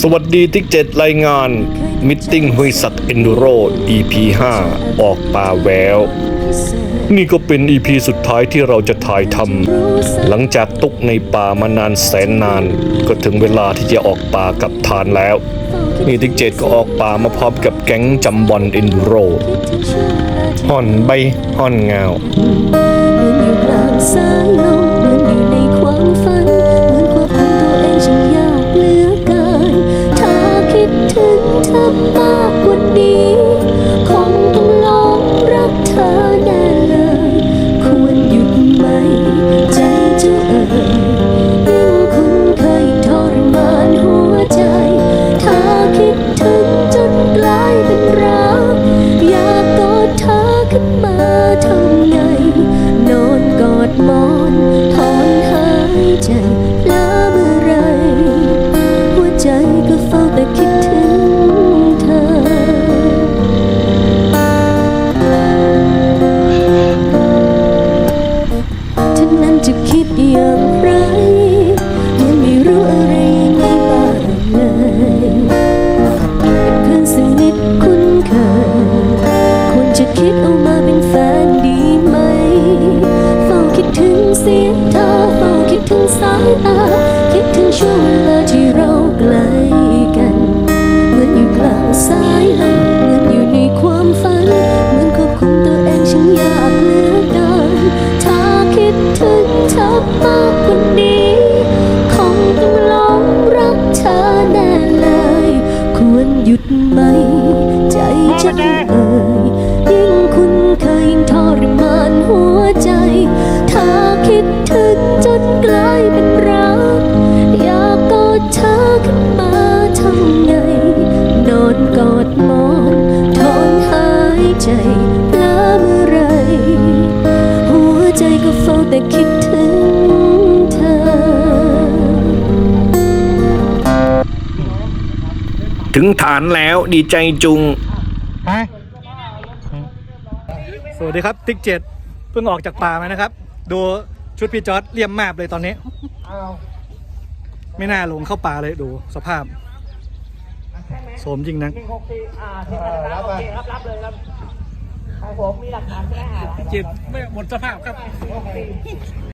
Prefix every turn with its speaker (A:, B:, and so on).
A: สวัสดีติ๊กเจ็ดรายงานมิทติ้งห้วยสัตว์เอนดูโร EP 5 ออกป่าแวว นี่ก็เป็น EP สุดท้ายที่เราจะถ่ายทำหลังจากตุกในป่ามานานแสนนาน ก็ถึงเวลาที่จะออกป่ากับทานแล้ว นี่ติ๊กเจ็ดก็ออกป่ามาพร้อมกับแก๊งจำบอลเอนดูโรห่อนใบห่อนเงาา
B: ยใจแล้วเมื่อไร หัวใจก็เฝ้าแต่คิดถึงเธอเธอนั้นจะคิดอย่างไร ยังไม่รู้อะไรยังไงบ้างเลยเป็นเพื่อนสนิทคุ้นเคยควรจะคิดเอา เสียงเธอเฝ้าคิดถึงสายตาคิดถึงช่วงเวลาที่เราใกล้กันเหมือนอยู่กลางสายลมเหมือนอยู่ในความฝันเหมือนควบคุมตัวเองช่างยากเหลือเกินถ้าคิดถึงเธอมากกว่านี้คงต้องลองรักเธอแน่เลย ควรหยุดไหม ใจจะเอ่ย แต่คิดถึงเธอ
A: ถึงฐานแล้วดีใจจุง
C: สวัสดีครับติ๊กเจ็ดเพิ่งออกจากป่ามานะครับ ดูชุดพี่จอร์ดเลี่ยมมากเลยตอนนี้ ไม่น่าลงเข้าป่าเลยดูสภาพโสมจริงนัก
D: ผมมีหลักฐานแค่หา
C: เจ็บไม่หมดสภาพครับ